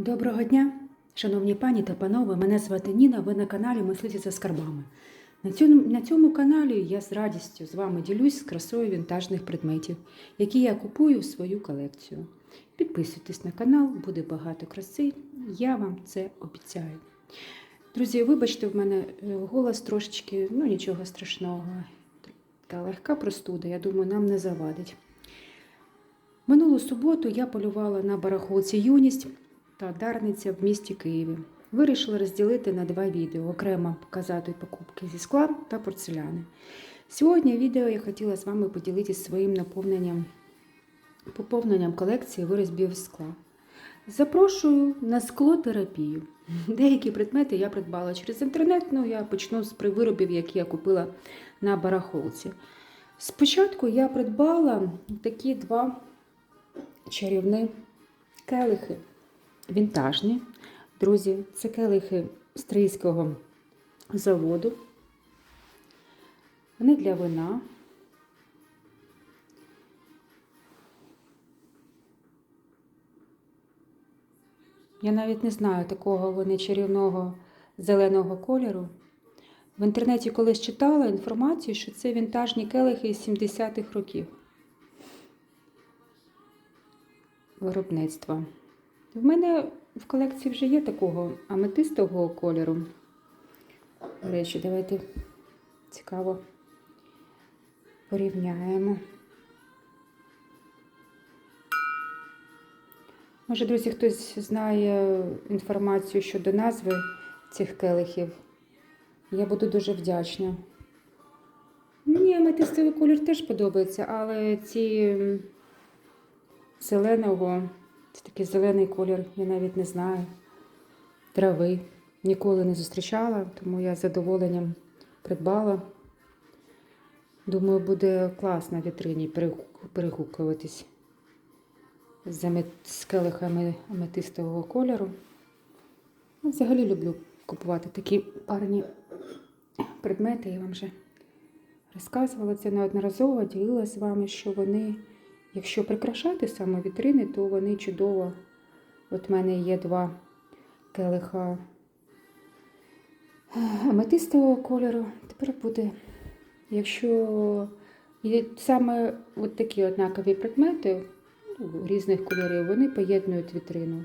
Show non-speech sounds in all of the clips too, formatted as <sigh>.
Доброго дня, шановні пані та панове. Мене звати Ніна. Ви на каналі Мислиці за скарбами. На цьому, на цьому каналі я з радістю з вами ділюсь з красою вінтажних предметів, які я купую в свою колекцію. Підписуйтесь на канал, буде багато краси. Я вам це обіцяю. Друзі, вибачте, в мене е, голос трошечки, ну нічого страшного. Та легка простуда, я думаю, нам не завадить. Минулу суботу я полювала на барахолці юність та Дарниця в місті Києві. Вирішила розділити на два відео, окремо показати покупки зі скла та порцеляни. Сьогодні відео я хотіла з вами поділитися своїм наповненням, поповненням колекції виробів скла. Запрошую на склотерапію. Деякі предмети я придбала через інтернет, ну я почну з виробів, які я купила на барахолці. Спочатку я придбала такі два чарівні келихи вінтажні. Друзі, це келихи стрийського заводу. Вони для вина. Я навіть не знаю такого вони чарівного зеленого кольору. В інтернеті колись читала інформацію, що це вінтажні келихи із 70-х років виробництва. В мене в колекції вже є такого аметистового кольору. До речі, давайте цікаво порівняємо. Може, друзі, хтось знає інформацію щодо назви цих келихів. Я буду дуже вдячна. Мені аметистовий колір теж подобається, але ці зеленого. Це такий зелений колір, я навіть не знаю. Трави. Ніколи не зустрічала, тому я з задоволенням придбала. Думаю, буде класно на вітрині перегукуватись з, амет... з келихами аметистового кольору. Ну, взагалі люблю купувати такі парні предмети. Я вам вже розказувала це неодноразово, ділилася з вами, що вони. Якщо прикрашати саме вітрини, то вони чудово. От в мене є два келиха аметистового кольору. Тепер буде, якщо саме от такі однакові предмети ну, різних кольорів, вони поєднують вітрину.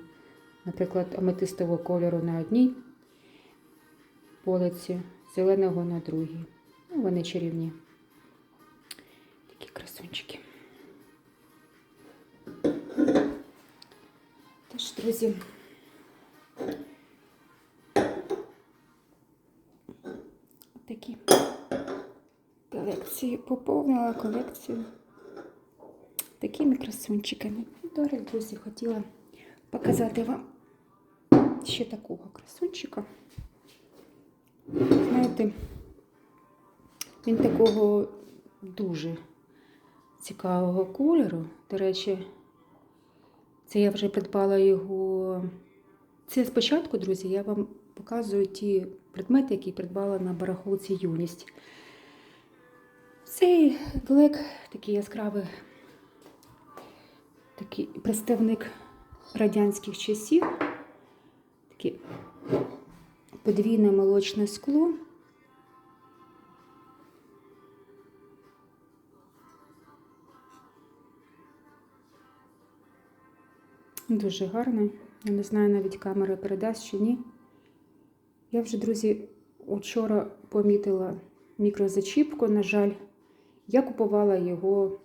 Наприклад, аметистового кольору на одній полиці, зеленого на другій. Ну, вони чарівні. Такі красунчики. Друзі, такі колекції поповнила колекцію такими красунчиками. Далі, друзі, хотіла показати вам ще такого красунчика. Знаєте, він такого дуже цікавого кольору. До речі, це я вже придбала його. Це спочатку, друзі, я вам показую ті предмети, які придбала на барахолці юність. Цей глек такий яскравий такий представник радянських часів, таке подвійне молочне скло. Дуже гарний. Я не знаю, навіть камера передасть чи ні. Я вже, друзі, вчора помітила мікрозачіпку, на жаль, я купувала його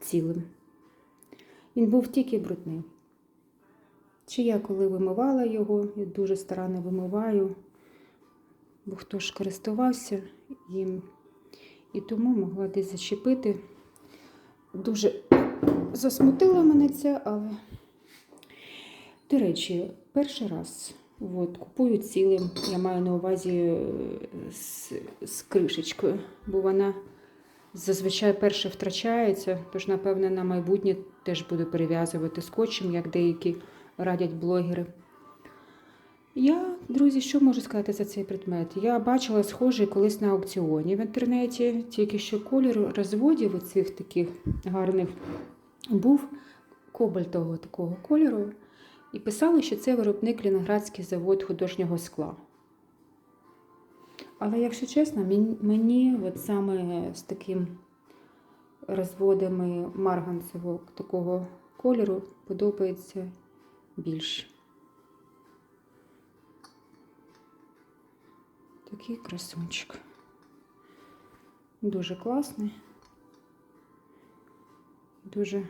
цілим. Він був тільки брудний. Чи я коли вимивала його, я дуже старанно вимиваю, бо хто ж користувався їм, і тому могла десь зачепити. Дуже засмутило мене це, але. До речі, перший раз от, купую цілим, я маю на увазі з, з кришечкою, бо вона зазвичай перше втрачається, тож, напевне, на майбутнє теж буду перев'язувати скотчем, як деякі радять блогери. Я, друзі, що можу сказати за цей предмет? Я бачила схожий колись на аукціоні в інтернеті, тільки що колір розводів оцих таких гарних був кобальтового такого кольору. І писали, що це виробник Лінградський завод художнього скла. Але, якщо чесно, мені, от саме з таким розводами марганцевого такого кольору подобається більше. Такий красунчик. Дуже класний. Дуже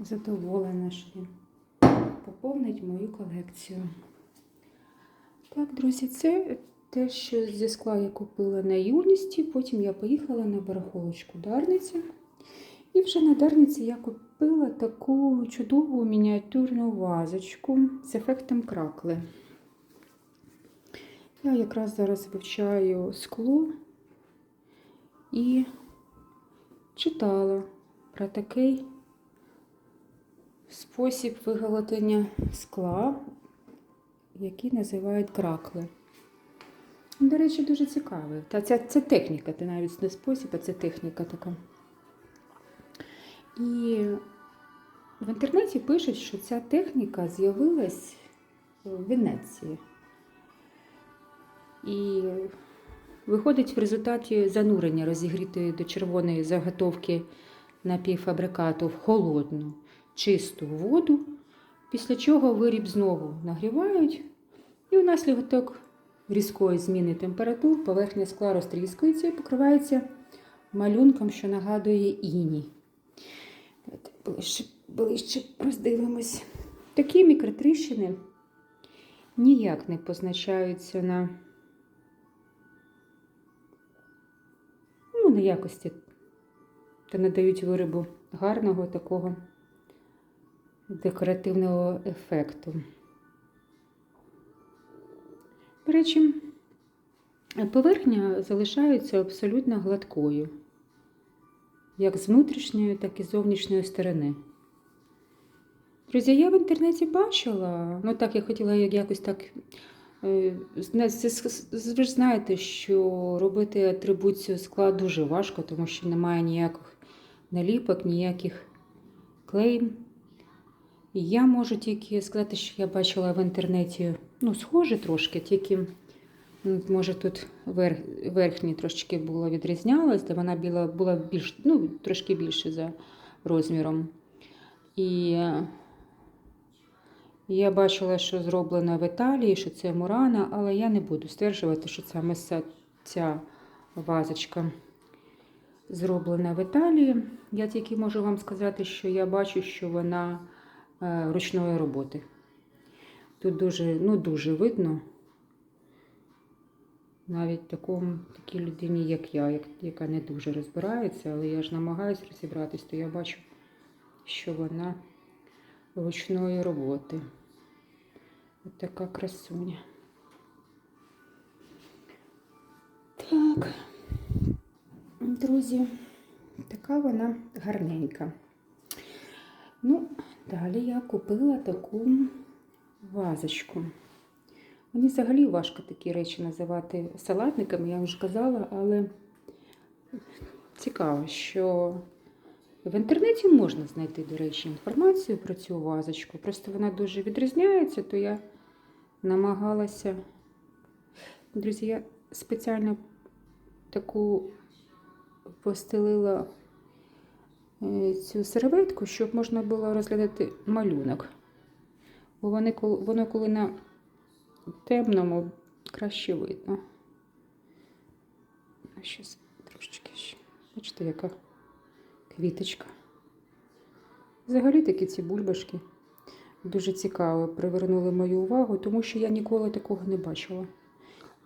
задоволена, що він поповнить мою колекцію. Так, друзі, це те, що зі скла я купила на юності. Потім я поїхала на барахолочку Дарниці. І вже на Дарниці я купила таку чудову мініатюрну вазочку з ефектом кракли. Я якраз зараз вивчаю скло і читала про такий спосіб виготовлення скла, який називають кракли. До речі, дуже цікавий. Та це, це техніка, це навіть не спосіб, а це техніка така. І в інтернеті пишуть, що ця техніка з'явилась в Венеції. І виходить в результаті занурення розігрітої до червоної заготовки напівфабрикату в холодну, чисту воду, після чого виріб знову нагрівають, і унаслідок різкої зміни температур поверхня скла розтріскується і покривається малюнком, що нагадує іній. Ближче роздивимось. Такі мікротріщини ніяк не позначаються на, ну, на якості та надають виробу гарного такого декоративного ефекту. До речі, поверхня залишається абсолютно гладкою, як з внутрішньої, так і з зовнішньої сторони. Друзі, я в інтернеті бачила, ну так я хотіла якось так. е, Ви ж знаєте, що робити атрибуцію скла дуже важко, тому що немає ніяких наліпок, ніяких клейм. Я можу тільки сказати, що я бачила в інтернеті, ну, схоже трошки, тільки, може, тут верх, верхній трошки було відрізнялось, де вона біла, була більш, ну, трошки більше за розміром. І я бачила, що зроблено в Італії, що це Мурана, але я не буду стверджувати, що саме ця, вазочка зроблена в Італії. Я тільки можу вам сказати, що я бачу, що вона ручної роботи. Тут дуже, ну, дуже видно, навіть такому, такій людині, як я, як, яка не дуже розбирається, але я ж намагаюся розібратись, то я бачу, що вона ручної роботи. Ось така красуня. Так, друзі, така вона гарненька. Ну, далі я купила таку вазочку. Мені взагалі важко такі речі називати салатниками, я вже казала, але цікаво, що в інтернеті можна знайти, до речі, інформацію про цю вазочку. Просто вона дуже відрізняється, то я намагалася. Друзі, я спеціально таку постелила цю серветку, щоб можна було розглядати малюнок. Бо вони, воно коли на темному краще видно. Щас трошечки ще. Бачите, яка квіточка. Взагалі такі ці бульбашки дуже цікаво привернули мою увагу, тому що я ніколи такого не бачила.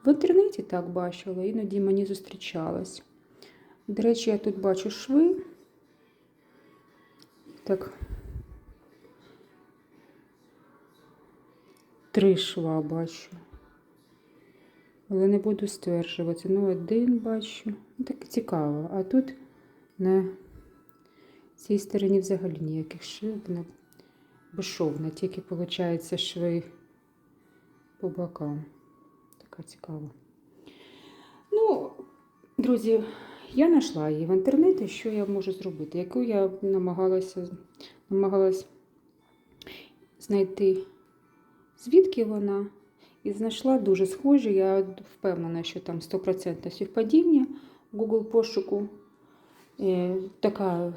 В інтернеті так бачила, іноді мені зустрічалось. До речі, я тут бачу шви. Так. Три шва бачу. Але не буду стверджувати. Ну, один бачу. Ну, так цікаво. А тут на цій стороні взагалі ніяких швів, вона безшовна, тільки, виходить, шви по бокам. Така цікава. Ну, друзі, я знайшла її в інтернеті, що я можу зробити, яку я намагалася, намагалась знайти звідки вона. І знайшла дуже схожі. Я впевнена, що там 100% співпадіння в Google пошуку. Е, Така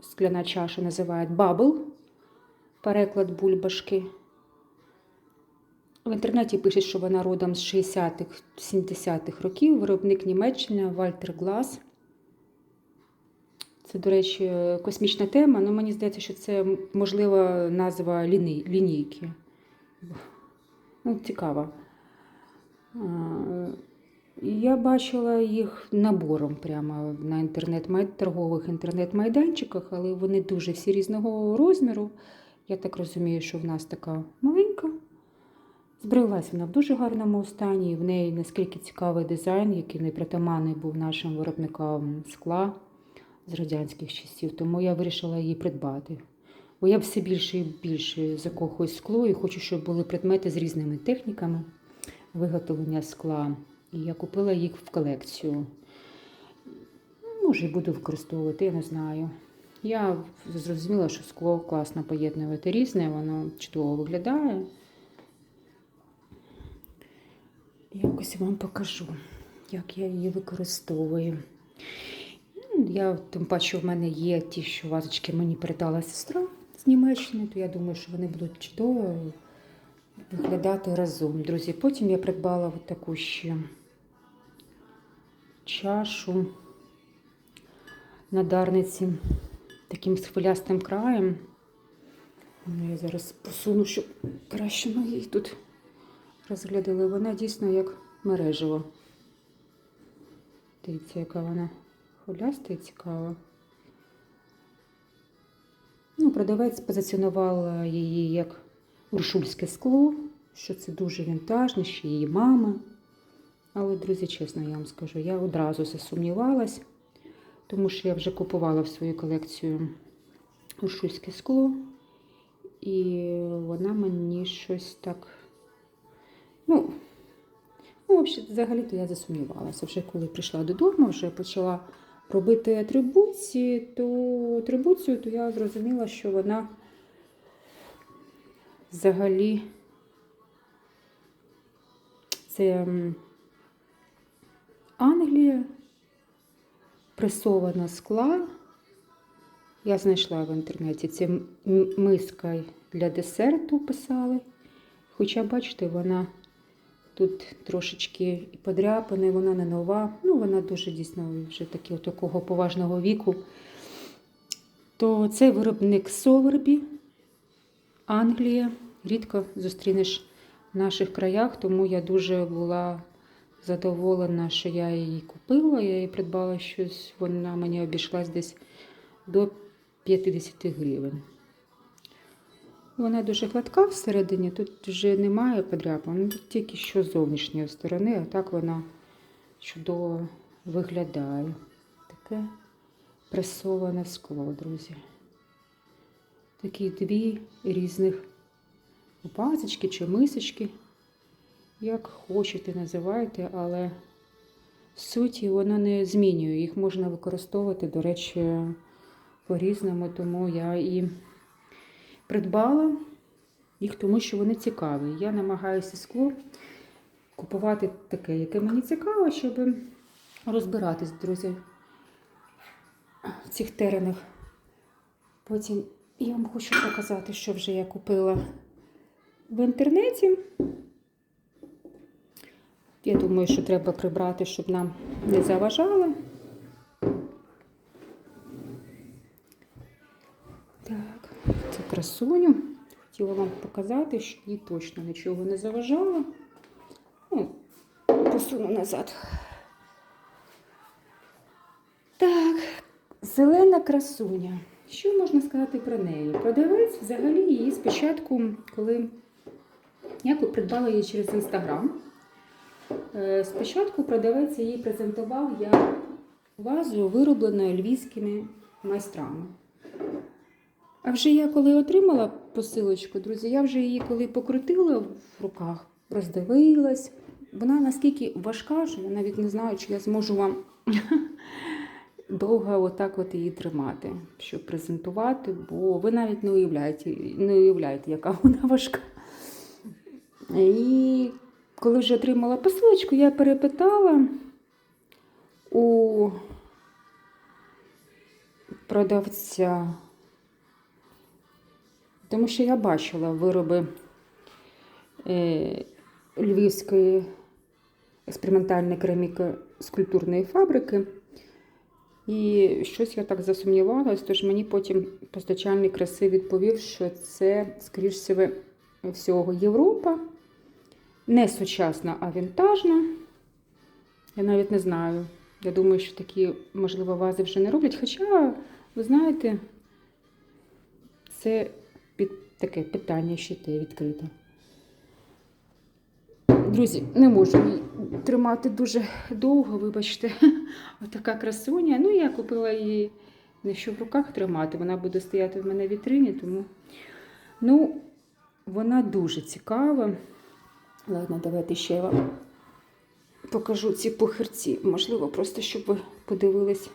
скляна чаша називають Bubble, переклад бульбашки. В інтернеті пишуть, що вона родом з 60-х, 70-х років, виробник Німеччини Вальтер Глас. Це, до речі, космічна тема, але мені здається, що це можлива назва лінійки. Ну, цікаво. Я бачила їх набором прямо на інтернет торгових інтернет-майданчиках, але вони дуже всі різного розміру. Я так розумію, що в нас така маленька. Збереглась вона в дуже гарному стані, в неї наскільки цікавий дизайн, який не притаманний був нашим виробникам скла з радянських часів, тому я вирішила її придбати. Бо я все більше і більше закохуюсь скло і хочу, щоб були предмети з різними техніками виготовлення скла. І я купила їх в колекцію. Може, і буду використовувати, я не знаю. Я зрозуміла, що скло класно поєднувати різне, воно чудово виглядає. Якось вам покажу, як я її використовую. Ну, Я, тим паче, в мене є ті, що вазочки мені передала сестра з Німеччини, то я думаю, що вони будуть чудово виглядати разом. Друзі, потім я придбала от таку ще чашу на дарниці таким схвилястим краєм. Ну, Я зараз посуну, щоб краще ми її тут розглядали. Вона дійсно як мережево. Дивіться, яка вона хвиляста і цікава. Ну, продавець позиціонував її як уршульське скло, що це дуже вінтажне, ще її мама. Але, друзі, чесно, я вам скажу, я одразу засумнівалась, тому що я вже купувала в свою колекцію уршульське скло, і вона мені щось так. Ну, ну взагалі- взагалі-то я засумнівалася. Вже коли прийшла додому, вже почала робити атрибуції, то атрибуцію, то я зрозуміла, що вона взагалі це Англія, пресована скла. Я знайшла в інтернеті. Це миска для десерту писали. Хоча, бачите, вона тут трошечки і подряпана, вона не нова. Ну, вона дуже дійсно вже таки, такого поважного віку. То цей виробник Совербі, Англія. Рідко зустрінеш в наших краях, тому я дуже була задоволена, що я її купила. Я її придбала щось, вона мені обійшлась десь до 50 гривень. Вона дуже гладка всередині, тут вже немає подряпин, ну, тільки що з зовнішньої сторони, а так вона чудово виглядає. Таке пресоване скло, друзі. Такі дві різних пасочки чи мисочки, як хочете називайте, але суті вона не змінює. Їх можна використовувати, до речі, по-різному, тому я і придбала їх, тому що вони цікаві. Я намагаюся скло купувати таке, яке мені цікаво, щоб розбиратись, друзі, в цих теренах. Потім я вам хочу показати, що вже я купила в інтернеті. Я думаю, що треба прибрати, щоб нам не заважало. Красуню. Хотіла вам показати, що їй точно нічого не заважало. Ну, посуну назад. Так, зелена красуня. Що можна сказати про неї? Продавець взагалі її спочатку, коли я придбала її через інстаграм. Е, Спочатку продавець її презентував як вазу, виробленою львівськими майстрами. А вже я коли отримала посилочку, друзі, я вже її коли покрутила в руках, роздивилась. Вона наскільки важка, що я навіть не знаю, чи я зможу вам <laughs> довго отак от її тримати, щоб презентувати, бо ви навіть не уявляєте, не уявляєте, яка <laughs> вона важка. І коли вже отримала посилочку, я перепитала у продавця, тому що я бачила вироби е, Львівської експериментальної кераміки скульптурної фабрики. І щось я так засумнівалась, тож мені потім постачальник краси відповів, що це, скоріш всього, Європа. Не сучасна, а вінтажна. Я навіть не знаю. Я думаю, що такі, можливо, вази вже не роблять. Хоча, ви знаєте, це таке питання ще те відкрите. Друзі, не можу її тримати дуже довго, вибачте. <laughs> Отака красуня. Ну, я купила її не що в руках тримати, вона буде стояти в мене в вітрині, тому ну, вона дуже цікава. Ладно, давайте ще я вам покажу ці похирці. Можливо, просто щоб ви подивились,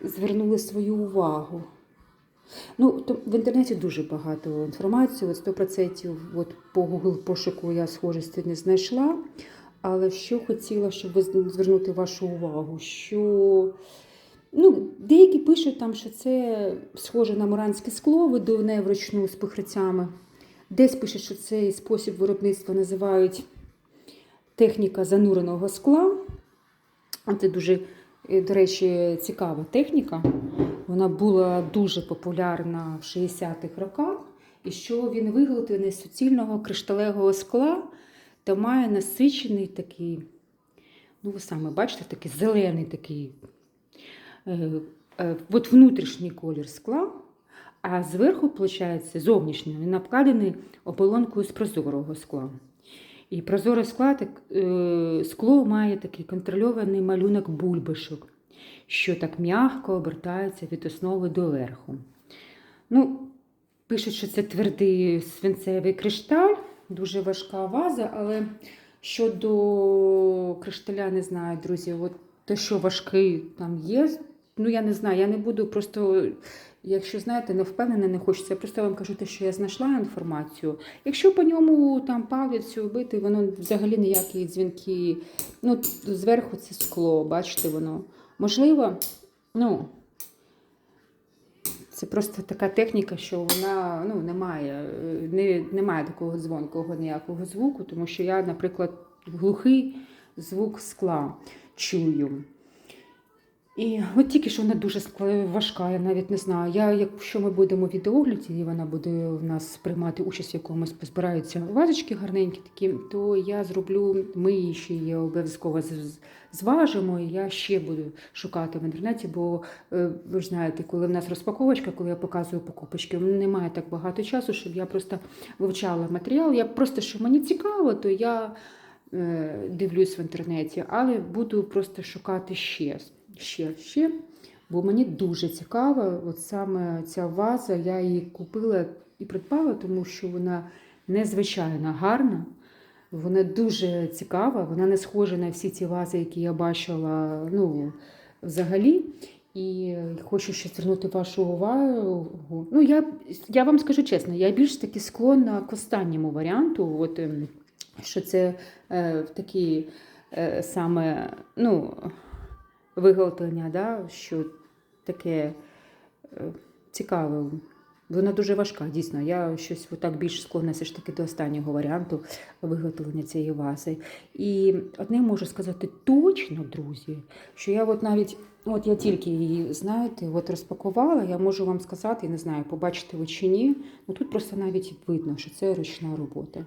звернули свою увагу. Ну, то в інтернеті дуже багато інформації, от 100% от по Google пошуку я схожості не знайшла. Але що хотіла, щоб звернути вашу увагу, що ну, деякі пишуть там, що це схоже на муранське скло, видувне вручну з похрицями. Десь пишуть, що цей спосіб виробництва називають техніка зануреного скла. Це дуже, е, до речі, цікава техніка. Вона була дуже популярна в 60-х роках. І що він виготовлений з суцільного кришталевого скла та має насичений такий, ну ви саме бачите, такий зелений такий е, е, от внутрішній колір скла, а зверху, виходить, зовнішній, він обкладений оболонкою з прозорого скла. І прозоре скла, так, е, скло має такий контрольований малюнок бульбашок, що так м'яко обертається від основи до верху. Ну, Пишуть, що це твердий свинцевий кришталь, дуже важка ваза, але щодо кришталя, не знаю, друзі, от те, що важкий там є, ну я не знаю, я не буду просто, якщо знаєте, не впевнена, не хочеться. Я просто вам кажу те, що я знайшла інформацію. Якщо по ньому там палицю бити, воно взагалі ніякі дзвінки. Ну, зверху це скло, бачите, воно. Можливо, ну. Це просто така техніка, що вона ну, не має, не, не має такого дзвонкого ніякого звуку, тому що я, наприклад, глухий звук скла чую. І от тільки що вона дуже скла- важка, я навіть не знаю. Я, якщо ми будемо в відеогляді, і вона буде в нас приймати участь, в якомусь збираються вазочки гарненькі такі, то я зроблю, ми її ще її обов'язково зважимо, і я ще буду шукати в інтернеті, бо е, ви ж знаєте, коли в нас розпаковочка, коли я показую покупочки, немає так багато часу, щоб я просто вивчала матеріал. Я просто, що мені цікаво, то я е, дивлюсь в інтернеті, але буду просто шукати ще, ще, ще. Бо мені дуже цікаво, от саме ця ваза, я її купила і придбала, тому що вона незвичайно гарна. Вона дуже цікава, вона не схожа на всі ті вази, які я бачила ну, взагалі. І хочу ще звернути вашу увагу. Ну, я, я вам скажу чесно, я більш таки склонна к останньому варіанту, от, ем, що це е, такі е, саме ну, виготовлення, да, що таке е, цікаве. Вона дуже важка, дійсно. Я щось отак більш склонна все ж таки до останнього варіанту виготовлення цієї вази. І одне можу сказати точно, друзі, що я от навіть, от я тільки її, знаєте, от розпакувала, я можу вам сказати, не знаю, побачите ви чи ні, ну тут просто навіть видно, що це ручна робота.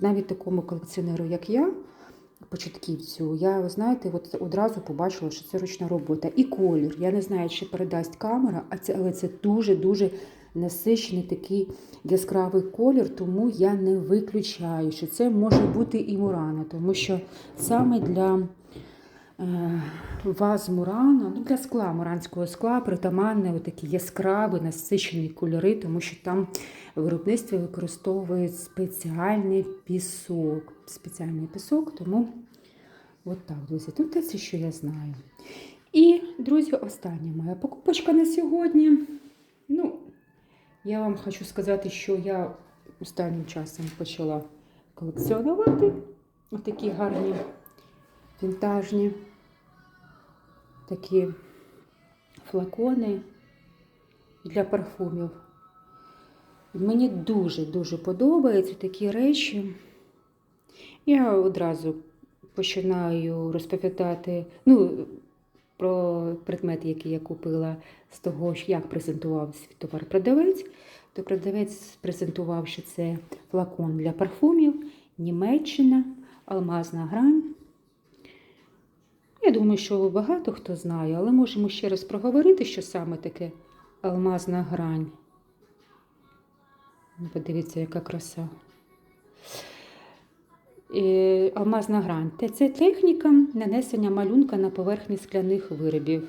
Навіть такому колекціонеру, як я, початківцю, я, ви знаєте, от одразу побачила, що це ручна робота. І колір. Я не знаю, чи передасть камера, а це, але це дуже-дуже насичений такий яскравий колір, тому я не виключаю, що це може бути і мурана, тому що саме для ваз мурана, ну для скла, муранського скла, притаманне такі яскраві, насичені кольори, тому що там в виробництві використовують спеціальний пісок. Спеціальний пісок, тому от так, друзі, тут це, що я знаю. І, друзі, остання моя покупочка на сьогодні. Ну, я вам хочу сказати, що я останнім часом почала колекціонувати. Отакі гарні вінтажні такі флакони для парфумів. Мені дуже-дуже подобаються такі речі. Я одразу починаю розповідати ну, про предмети, які я купила з того, як презентував свій товар продавець. То продавець презентував, що це флакон для парфумів, Німеччина, алмазна грань. Я думаю, що багато хто знає, але можемо ще раз проговорити, що саме таке алмазна грань. Ну, Подивіться, яка краса. Е, Алмазна грань. Це техніка нанесення малюнка на поверхні скляних виробів.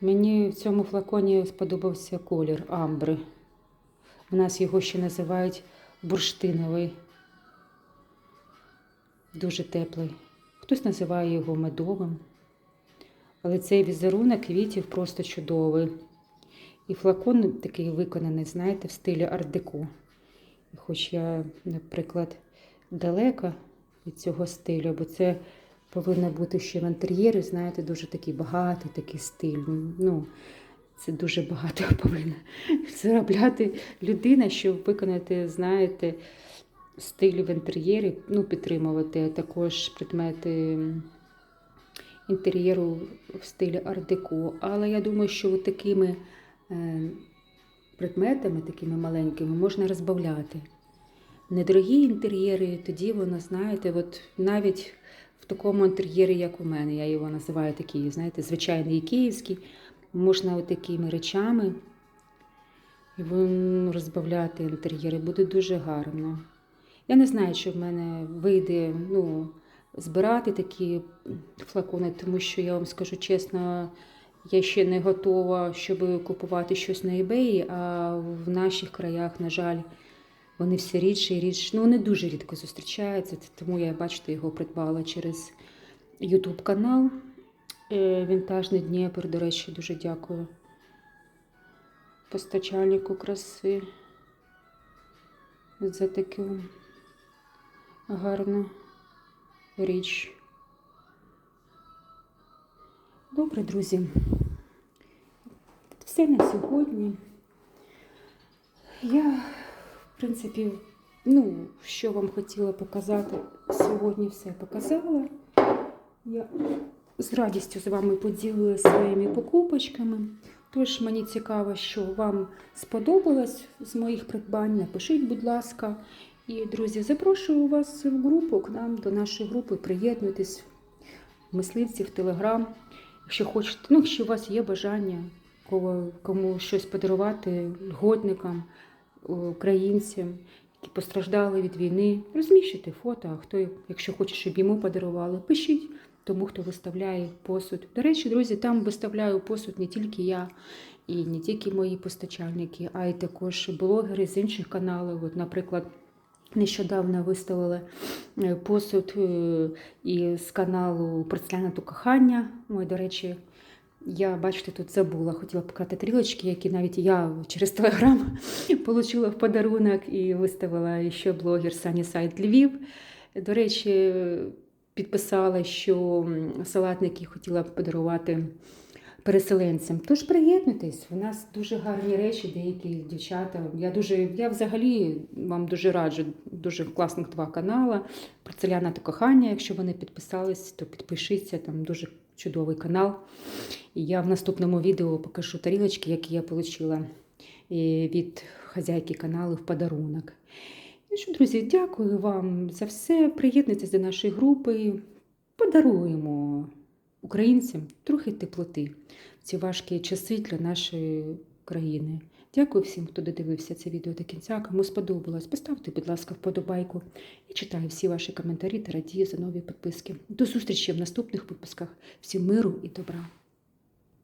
Мені в цьому флаконі сподобався колір амбри. У нас його ще називають бурштиновий. Дуже теплий. Хтось називає його медовим. Але цей візерунок квітів просто чудовий. І флакон такий виконаний, знаєте, в стилі арт-деко. Хоч я, наприклад, далека від цього стилю, бо це повинно бути ще в інтер'єрі, знаєте, дуже такий багатий такий стиль. Ну, це дуже багато <laughs> повинна заробляти людина, щоб виконати, знаєте, стиль в інтер'єрі, ну, підтримувати а також предмети інтер'єру в стилі ар-деко. Але я думаю, що такими е, предметами, такими маленькими, можна розбавляти. Недорогі інтер'єри, тоді воно, знаєте, от навіть в такому інтер'єрі, як у мене, я його називаю такий, знаєте, звичайний київський, можна такими речами розбавляти інтер'єри. Буде дуже гарно. Я не знаю, чи в мене вийде ну, збирати такі флакони, тому що я вам скажу чесно, я ще не готова, щоб купувати щось на eBay, а в наших краях, на жаль, вони все рідше і рідше. Ну, вони дуже рідко зустрічаються, тому я, бачите, його придбала через YouTube канал е, Вінтажний Дніпр. До речі, дуже дякую. Постачальнику краси за таку гарну річ. Добре, друзі. Все на сьогодні. Я, в принципі, ну, що вам хотіла показати, сьогодні все показала. Я з радістю з вами поділилася своїми покупочками. Тож мені цікаво, що вам сподобалось з моїх придбань. Напишіть, будь ласка. І, друзі, запрошую вас в групу к нам до нашої групи. Приєднуйтесь, мисливці в Телеграм. Якщо хочете, ну, якщо у вас є бажання кого- кому щось подарувати льготникам, українцям, які постраждали від війни, розміщуйте фото, а хто, якщо хоче, щоб йому подарували, пишіть тому, хто виставляє посуд. До речі, друзі, там виставляю посуд не тільки я і не тільки мої постачальники, а й також блогери з інших каналів. От, наприклад, Нещодавно виставили е, посуд е, із каналу Порцелянату кохання. Ой, до речі, я, бачите, тут забула, хотіла показати трілочки, які навіть я через телеграм <laughs> отримала в подарунок і виставила ще блогер Сані Сайт Львів. До речі, підписала, що салатники хотіла б подарувати переселенцям. Тож приєднуйтесь, у нас дуже гарні речі, деякі дівчата. Я дуже, я взагалі вам дуже раджу, дуже класних два канали. Порцеляна та кохання. Якщо вони підписались, то підпишіться, там дуже чудовий канал. І я в наступному відео покажу тарілочки, які я отримала від хазяйки каналу в подарунок. Ну що, друзі, дякую вам за все. Приєднуйтесь до нашої групи. Подаруємо українцям трохи теплоти в ці важкі часи для нашої країни. Дякую всім, хто додивився це відео до кінця. Кому сподобалось, поставте, будь ласка, вподобайку. і читаю всі ваші коментарі та радію за нові підписки. До зустрічі в наступних випусках. Всім миру і добра!